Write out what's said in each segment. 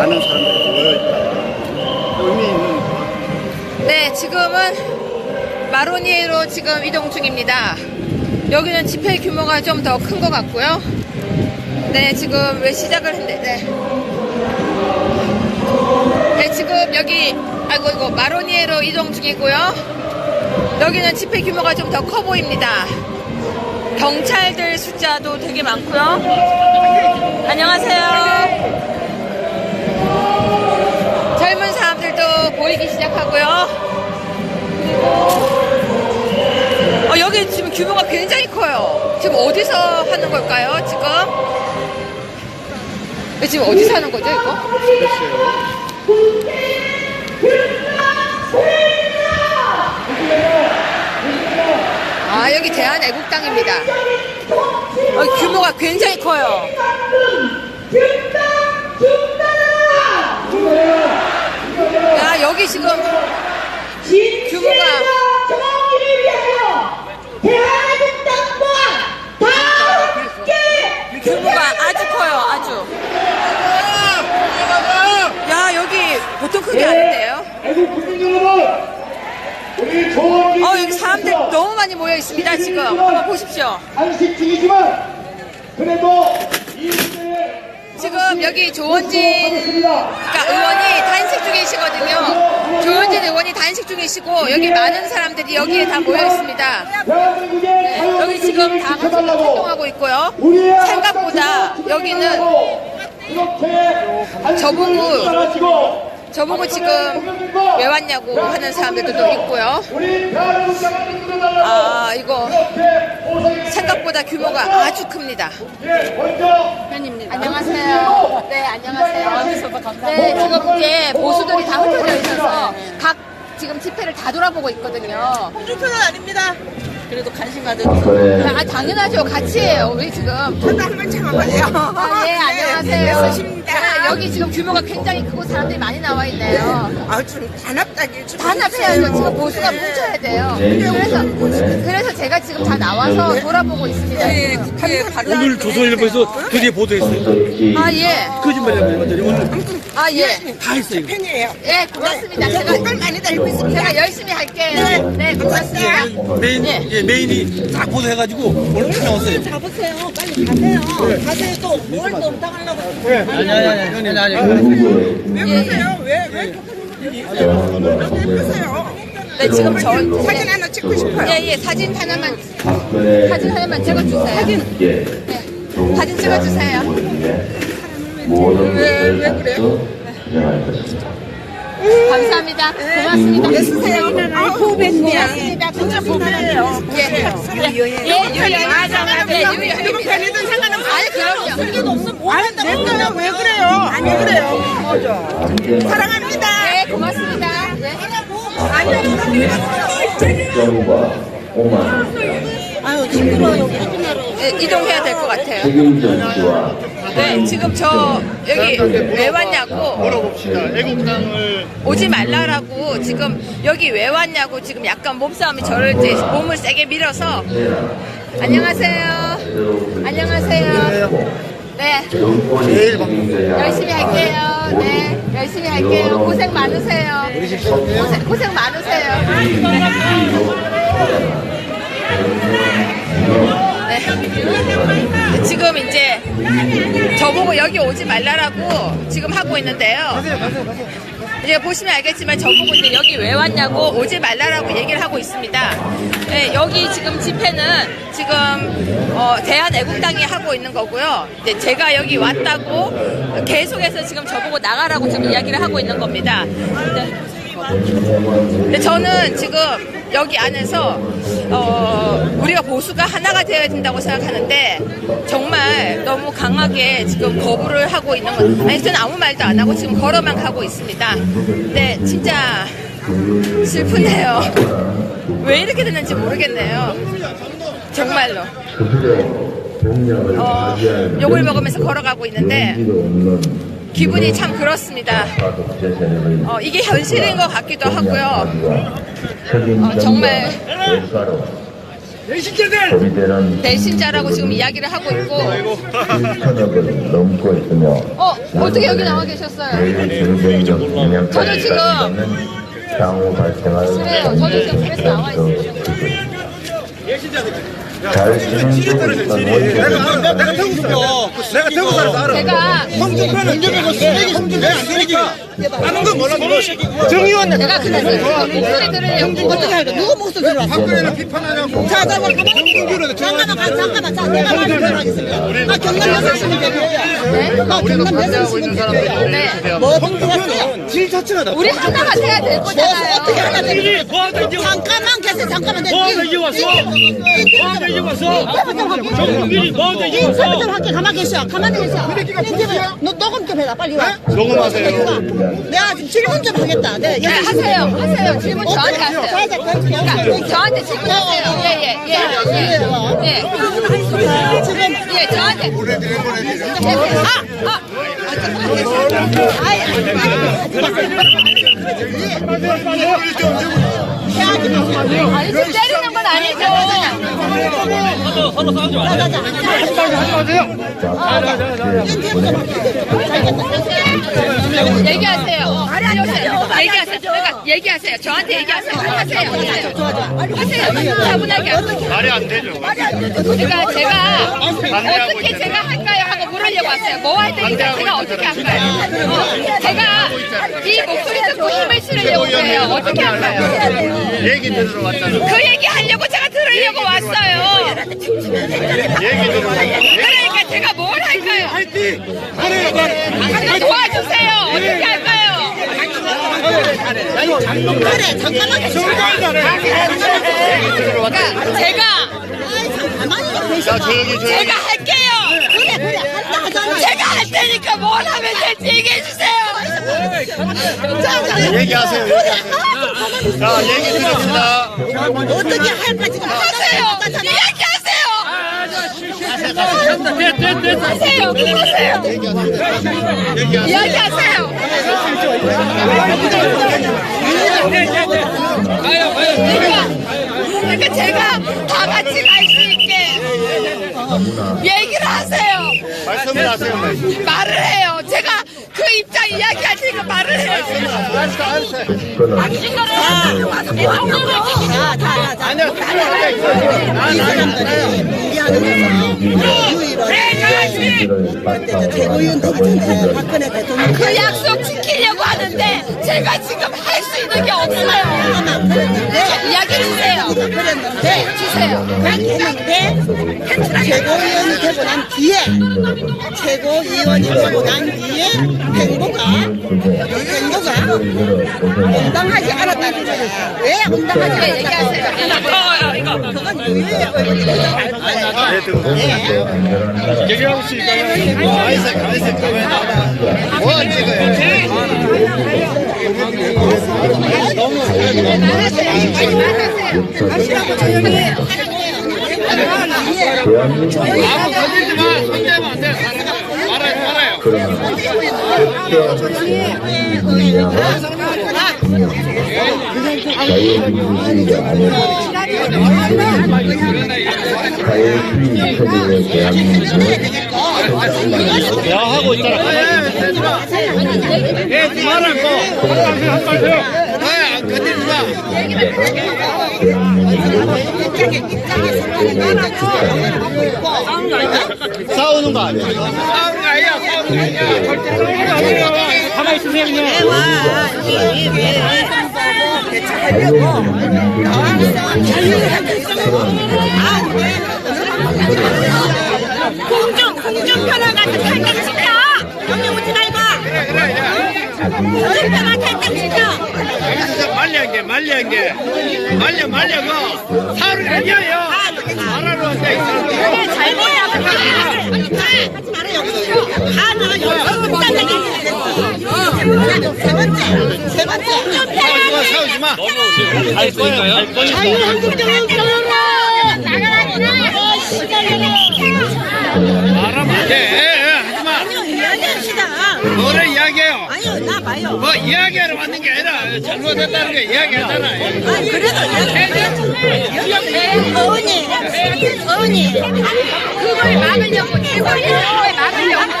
많은 사람들이 모여있다. 의미 있는 것 네, 지금은 마로니에로 지금 이동 중입니다. 여기는 집회 규모가 좀 더 큰 것 같고요. 네, 지금 왜 시작을 했는데, 네. 네, 지금 여기, 아이고, 이거 마로니에로 이동 중이고요. 여기는 집회 규모가 좀 더 커 보입니다. 경찰들 숫자도 되게 많고요. 안녕하세요. 젊은 사람들도 보이기 시작하고요. 그리고 어, 여기 지금 규모가 굉장히 커요. 지금 어디서 하는 걸까요? 지금? 네, 지금 어디서 하는 거죠, 이거? 아, 여기 대한애국당입니다. 어, 규모가 굉장히 커요. 야, 여기 지금 규모가 규모가 아주 커요, 아주. 야, 여기 보통 큰게 아닌데요? 어, 여기 사람들 너무 많이 모여 있습니다, 지금. 한번 보십시오. 한식 중이지만 그래도 지금 여기 조원진. 그러니까 의원이 단식 중이시거든요. 조원진 의원이 단식 중이시고 여기 많은 사람들이 여기에 다 모여 있습니다. 네, 여기 지금 다 같이 활동하고 있고요. 생각보다 여기는 저보고 저보고 지금 왜 왔냐고 하는 사람들도 있고요. 아, 이거 생각보다 규모가 아주 큽니다. 먼저 안녕하세요. 네, 안녕하세요. 네, 지금 이제 보수들이 다 흩어져 있어서 각 지금 집회를 다 돌아보고 있거든요. 홍준표는 아닙니다. 그래도 관심 가져. 아, 당연하죠. 같이 해요. 우리 지금. 저도 한번 참아봐요. 아, 예, 안녕하세요. 네, 여기 지금 규모가 굉장히 크고 사람들이 많이 나와 있네요. 아, 좀 단합다기 좀. 단합해야죠. 지금 보수가 뭉쳐야 돼요. 그래서, 그래서 제가 지금 다 나와서 돌아보고 있습니다. 네, 지금. 국회 바로 오늘 조선일보에서 드디어 보도했어요. 아, 예. 거짓말이야. 오늘 아, 예. 다 했어요. 팬이에요. 예, 고맙습니다. 제가, 댓글 많이 달고 있습니다. 제가 열심히 할게요. 네, 고맙습니다. 메인, 예. 예, 메인이 다 보도해가지고 오늘 다 나왔어요. 잡으세요. 빨리 가세요. 가세요. 또뭘또 당하려고. 아니, 아니, 아니, 아니, 아니. 왜 그러세요? 왜, 왜 예쁘세요? 네, 지금 저, 사진 하나 찍고 싶어요. 예, 예, 사진 하나만, 사진 하나만 찍어주세요. 사진, 네, 사진 찍어주세요. 왜, 왜 그래요? 감사합니다. 고맙습니다. 왜 쓰세요? 아, 후배입니다. 진짜 후배예요. 예, 예, 예, 유유. 맞아, 네, 유유. 누구 편이든 상관없어요. 아니, 그럼요. 쓸개도 없어. 뭐 한다고. 내거요. 왜 그래요? 안 그래요. 맞아. 사랑합니다. 네, 고맙습니다. 네. 정과 오만 아유, 징그러워요. 네, 이동해야 될 것 같아요. 네, 지금 저 여기 왜 왔냐고 물어봅시다. 애국당을 오지 말라라고 지금 여기 왜 왔냐고 지금 약간 몸싸움이 저를 이제 몸을 세게 밀어서 안녕하세요. 안녕하세요. 네, 열심히 할게요. 네, 열심히 할게요. 고생 많으세요. 고생, 고생 많으세요. 네. 지금 이제 저보고 여기 오지 말라라고 지금 하고 있는데요. 이제 보시면 알겠지만 저보고 이제 여기 왜 왔냐고 오지 말라라고 얘기를 하고 있습니다. 네, 여기 지금 집회는 지금 어, 대한애국당이 하고 있는 거고요. 이제 제가 여기 왔다고 계속해서 지금 저보고 나가라고 지금 이야기를 하고 있는 겁니다. 네. 근데 저는 지금 여기 안에서 어, 우리가 보수가 하나가 되어야 된다고 생각하는데 정말 너무 강하게 지금 거부를 하고 있는 건 아니 저는 아무 말도 안 하고 지금 걸어만 가고 있습니다. 근데 진짜 슬프네요. 왜 이렇게 됐는지 모르겠네요. 정말로. 어, 욕을 먹으면서 걸어가고 있는데 기분이 참 그렇습니다. 어, 이게 현실인 것 같기도 하고요. 어, 정말 배신자라고 지금 이야기를 하고 있고 1천억을 넘고 있으며 어 어떻게 여기 나와 계셨어요? 영향까지 지금- 향후 발생할. 저도 지금 그래서 나와 있어요. 잘 진행되고 있던 원칙을 내가 태국 살아. 내가 태국 살아서 알아. 제가 성준표는 쓰레기 성준표 안 되니까. 하는 건 몰라. 정의원 제가 그냥 목소리 들으려고 어떻게 할까? 누구 목소리 들어왔어? 박근혜는 비판하냐고. 자, 자, 잠깐만. 잠깐만, 가, 잠깐만. 자, 내가 말을 들어가겠습니다. 아, 경남 여성 시민 대표야. 아, 경남 여성 시민 대표야. 네. 뭐든 들었어요. 질 자체가 나. 우리 하나가 돼야 될 뭐, 거잖아요. 어떻게 하나 되 잠깐만 계세요, 잠깐만. 뭐하다 이제 왔어? 뭐하다 이제 왔어? 정국이 뭐하다 이제 왔어? 인터뷰 좀 할게, 가만히 계셔. 가만히 계셔. 너 녹음 좀 해라, 빨리 와. 녹음하세요. 내가 지금 질문 좀 하겠다. 네, 네, 하세요. 하세요. 질문 저한테 하세요. 그러니까 저한테 질문하세요. 예, 예, 예. 예. 예. 지금 예, 저한테. 예, 아, 아. 아니, 지금 때리는 건 아니죠. 얘기하세요. 얘기하세요. 그러니까 얘기하세요. 저한테 얘기하세요. 하세요. 하세요. 차분하게 하세요. 말이 안 되죠. 그러니까 제가 어떻게 제가 할까요 하고 물으려고 왔어요. 뭐할 테니까 제가 어떻게 할까요? 어, 제가 이 목소리 듣고 힘을 실으려고 해요. 어떻게 할까요? 얘기 들으러 왔잖아. 그 얘기 하려고 제가 들으려고 왔어요. 얘기 들으러. 그러니까 제가 뭘 할까요? 좀 도와주세요. 어떻게 할까요? 그래, 잠깐만. 그러니까 제가 계셔. 자, 조용히 조용히. 제가 하잖아. 제가 할 테니까 뭘 하면 될지 얘기해 주세요. 자, 자, 얘기하세요. 있어. 자, 얘기 들읍니다. 어떻게 할까 지금 하세요. 하세요. 이야기하세요. 하세요. 그러세요. 이야기하세요. 그러니까 제가 다 같이 갈 수 있게 얘기를 하세요. 말씀을 하세요. 말을 해요. 제가 그 입장 이야기할 테니까 말을 해요. 알았어, 알았어. 사람들이 우리하는 유일한 최고위원 되기 전에 박근혜 대통령 그 약속 지키려고 하는데 제가 지금 할수 있는 게 없어요. 이야기해 주세요. 그랬는데 주세요. 했는데 최고위원이 되고 난 뒤에 최고위원이 되고 난 뒤에 행보가 행보가 온당하지 않았다는 거예요. 왜 온당하지 네, 얘기하세요. 않았다는 그건 거예요. 얘기하고 있으니까. 가만히 있어, 가만히 있어, 가만히 있어. 뭐안 찍어요? 자유민주주의가 아니라 자유주의 체제의 대한민국을 야, 하고 있잖아. 예, 그만하고. 한 말해요. 안 건드리지 마. 싸우는 거 아니야? 싸우는 거 아니야. 공중 가서 탈당시켜 오지 말고 공중편을 탈당시켜 말려한 게, 말려한 게. 말려, 말려고. 사를 아니에요. 말하러 왔다, 이 사람. 그래 잘못이야 하지 말아 여기서 다 나가 여기서 끝까지 세 번째 세 번째 싸우지 마. 할 거예요, 할 거니까. 자유한국당은 경영아 나가라 말하면 안 돼. 하지 마. 아니요 이야기합시다 뭐를 이야기해요? 아니 요나말뭐 이야기하러 왔는 게 아니라 잘못했다는 게 이야기하잖아. 어머니, 어머니. 그걸 막으려고 최고의 그걸 막으려고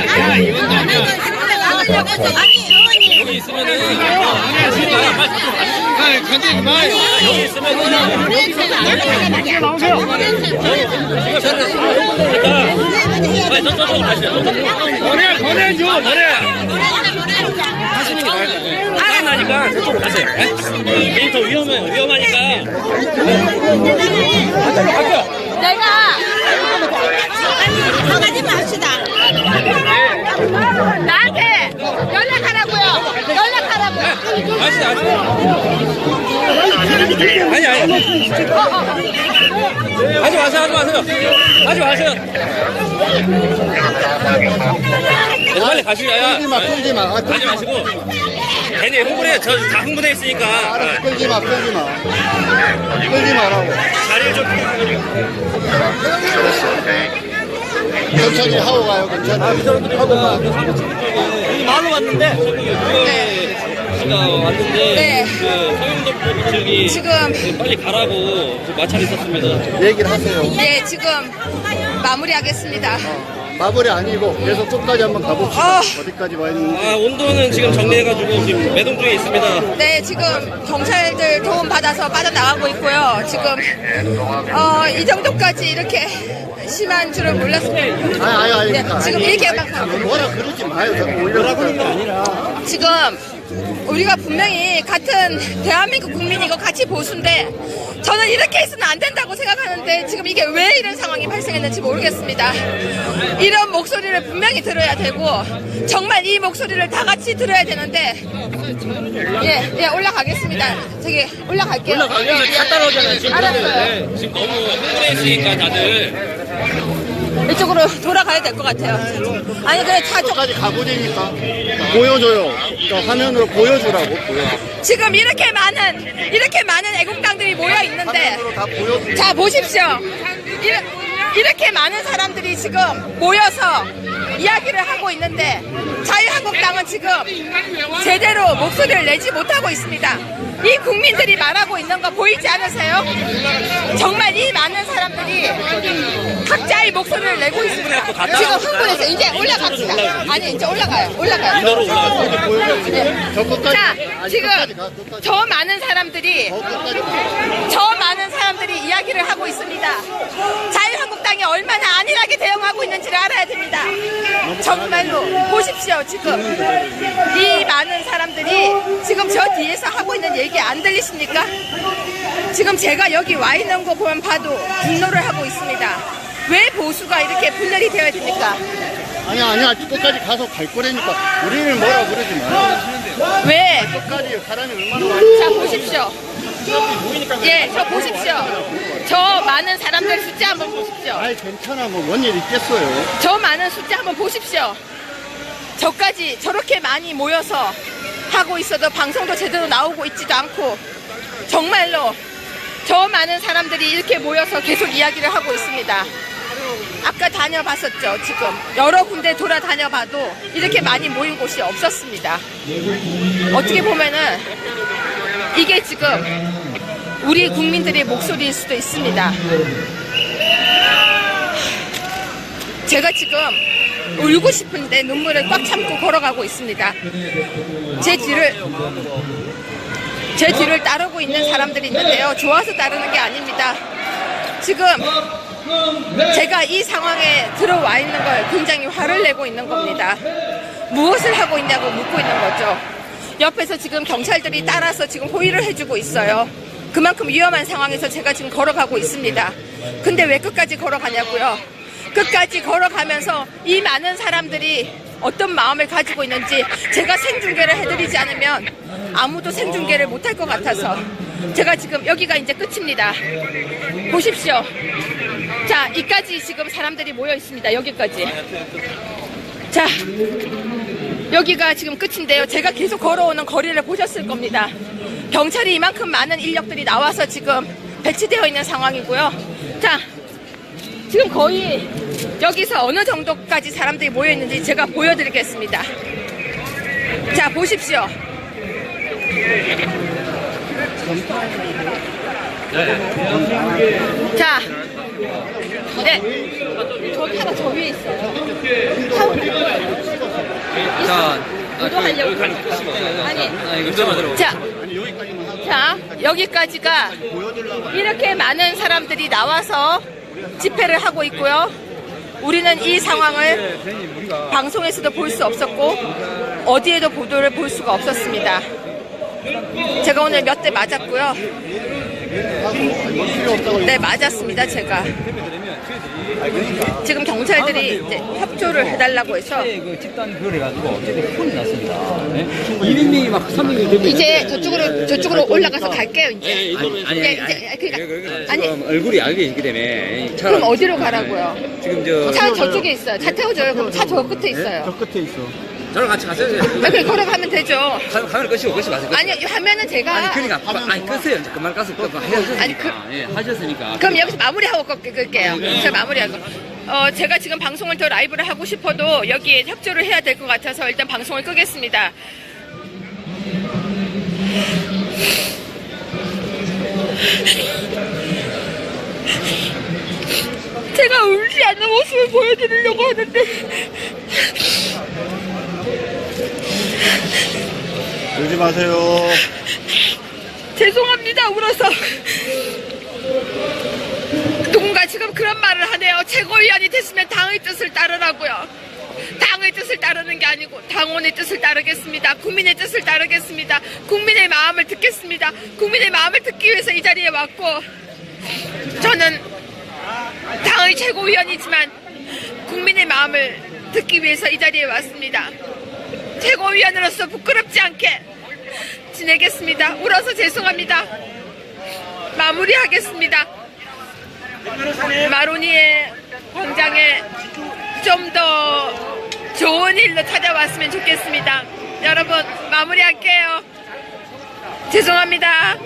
야, 그걸 막으려고 아니, 어머니. 아 니, 건드리지 마요. 노래 보내줘, 노래. 하나니까 저쪽으로 가세요. 예? 개인 더 위험해요. 위험하니까. 내가 나가지 맙시다. 나한테 연락하라고요. 아시죠, 아시죠? 아니, 아니. 하지 마세요, 하지 마세요. 하지 마세요. 네, 빨리 가시죠. 야, 끌지 마, 끌지 마. 아, 하지. 마시고. 괜히 흥분해. 저 다 흥분해 있으니까. 알았어, 끌지 마, 끌지 마. 끌지 마라고. 자리를 좀. 천천히 하고 가요, 천천히. 하고 가. 마을로 왔는데 씨가 왔는데. 네. 그 서영덕 저기. 지금 빨리 가라고 그 마찰이 있었습니다. 얘기를 하세요. 예 지금 마무리하겠습니다. 마블이 아니고 계속 끝까지 한번 가봅시다. 아. 어디까지 와 있는지. 아, 온도는 지금 정리해가지고 지금 매동 중에 있습니다. 네, 지금 경찰들 도움 받아서 빠져나가고 있고요. 지금 어, 이 정도까지 이렇게 심한 줄은 몰랐습니다. 아니, 아니, 아니. 네, 그러니까 지금 아니, 일개만 뭐라 그러지 마요. 자꾸 올려놓고. 지금 우리가 분명히 같은 대한민국 국민이고 같이 보수인데 저는 이렇게 해서는 안 된다고 생각하는데 지금 이게 왜 이런 상황이 발생했는지 모르겠습니다. 이런 목소리를 분명히 들어야 되고 정말 이 목소리를 다 같이 들어야 되는데 예, 예 올라가겠습니다. 저기 올라갈게요. 올라가요. 다 따라오잖아요. 지금 알았어요. 지금 너무 흥분해 있으니까 다들. 이쪽으로 돌아가야 될 것 같아요. 아니 그래 차 좀. 끝까지 가보자니까. 보여줘요. 저 화면으로 보여주라고, 보여. 지금 이렇게 많은 이렇게 많은 애국당들이 모여 있는데 화면으로 다 보여줘. 자 보십시오. 이렇- 이렇게 많은 사람들이 지금 모여서 이야기를 하고 있는데 자유한국당은 지금 제대로 목소리를 내지 못하고 있습니다. 이 국민들이 말하고 있는 거 보이지 않으세요? 정말 이 많은 사람들이 각자의 목소리를 내고 있습니다. 지금 흥분해서 이제 올라갑시다. 아니 이제 올라가요. 올라가요. 네. 자, 지금. 저 많은 사람들이. 저 많은 사람들이 이야기를 하고 있습니다. 자유한국당이 얼마나 안일하게 대응하고 있는지를 알아야 됩니다. 정말로 보십시오. 지금 이 많은 사람들이 지금 저 뒤에서 하고 있는 얘기 안 들리십니까? 지금 제가 여기 와 있는 거 보면 봐도 분노를 하고 있습니다. 왜 보수가 이렇게 분열이 되어야 됩니까? 아니야, 아니야. 끝까지 가서 갈 거라니까. 우리는 뭐라 그러지 마요. 왜? 끝까지 사람이 얼마나 많이. 자 보십시오. 예, 저 보십시오. 저 많은 사람들 숫자 한번 보십시오. 아이, 괜찮아. 뭐, 뭔 일 있겠어요. 저 많은 숫자 한번 보십시오. 저까지 저렇게 많이 모여서 하고 있어도 방송도 제대로 나오고 있지도 않고 정말로 저 많은 사람들이 이렇게 모여서 계속 이야기를 하고 있습니다. 아까 다녀봤었죠. 지금 여러 군데 돌아다녀봐도 이렇게 많이 모인 곳이 없었습니다. 어떻게 보면은 이게 지금 우리 국민들의 목소리일 수도 있습니다. 제가 지금 울고 싶은데 눈물을 꽉 참고 걸어가고 있습니다. 제 뒤를 제 뒤를 따르고 있는 사람들이 있는데요. 좋아서 따르는 게 아닙니다. 지금 제가 이 상황에 들어와 있는 걸 굉장히 화를 내고 있는 겁니다. 무엇을 하고 있냐고 묻고 있는 거죠. 옆에서 지금 경찰들이 따라서 지금 호의를 해주고 있어요. 그만큼 위험한 상황에서 제가 지금 걸어가고 있습니다. 근데 왜 끝까지 걸어가냐고요? 끝까지 걸어가면서 이 많은 사람들이 어떤 마음을 가지고 있는지 제가 생중계를 해드리지 않으면 아무도 생중계를 못할 것 같아서 제가 지금 여기가 이제 끝입니다. 보십시오. 자, 이까지 지금 사람들이 모여 있습니다. 여기까지. 자, 여기가 지금 끝인데요. 제가 계속 걸어오는 거리를 보셨을 겁니다. 경찰이 이만큼 많은 인력들이 나와서 지금 배치되어 있는 상황이고요. 자, 지금 거의 여기서 어느 정도까지 사람들이 모여 있는지 제가 보여드리겠습니다. 자, 보십시오. 자, 네. 저기 하나 저 위에 있어요. 자, 유도하려고. 아니, 이거 좀 들어. 자, 자, 여기까지가 이렇게 많은 사람들이 나와서 집회를 하고 있고요. 우리는 이 상황을 방송에서도 볼 수 없었고, 어디에도 보도를 볼 수가 없었습니다. 제가 오늘 몇 대 맞았고요. 네, 맞았습니다, 제가. 지금 경찰들이 이제 협조를 해달라고 해서 그 집단 그걸 해가지고 어쨌든 혼이 났습니다. 네? 200명이 막 300명이 되면 이제 저쪽으로 저쪽으로 올라가서 갈게요, 이제. 아니 아니 네, 아니 이제 그러니까 아니 지금 얼굴이 알게 있기 때문에 차 그럼 어디로 가라고요? 지금 저 차 저쪽에 있어요. 차 태워줘요. 그럼 차 저 끝에 있어요. 끝에 있어. 저랑 같이 가세요. 아, 그래 걸어가면 되죠. 카- 카메라 끄시고 끄시고 가세요. 아니 하면은 제가 아니 그러니까 바- 아니 끄세요. 이제 그만 가서 끄 하셨으니까. 아니, 그- 예, 하셨으니까. 그럼 여기서 마무리하고 끌- 끌게요. 제가 마무리하고. 어, 제가 지금 방송을 더 라이브를 하고 싶어도 여기에 협조를 해야 될 것 같아서 일단 방송을 끄겠습니다. 제가 울지 않는 모습을 보여드리려고 하는데 울지 마세요. 죄송합니다 울어서. 누군가 지금 그런 말을 하네요. 최고위원이 됐으면 당의 뜻을 따르라고요. 당의 뜻을 따르는 게 아니고 당원의 뜻을 따르겠습니다. 국민의 뜻을 따르겠습니다. 국민의 마음을 듣겠습니다. 국민의 마음을 듣기 위해서 이 자리에 왔고 저는 당의 최고위원이지만 국민의 마음을 듣기 위해서 이 자리에 왔습니다 최고위원으로서 부끄럽지 않게 지내겠습니다. 울어서 죄송합니다. 마무리하겠습니다. 마로니의 광장에 좀 더 좋은 일로 찾아왔으면 좋겠습니다. 여러분, 마무리할게요. 죄송합니다.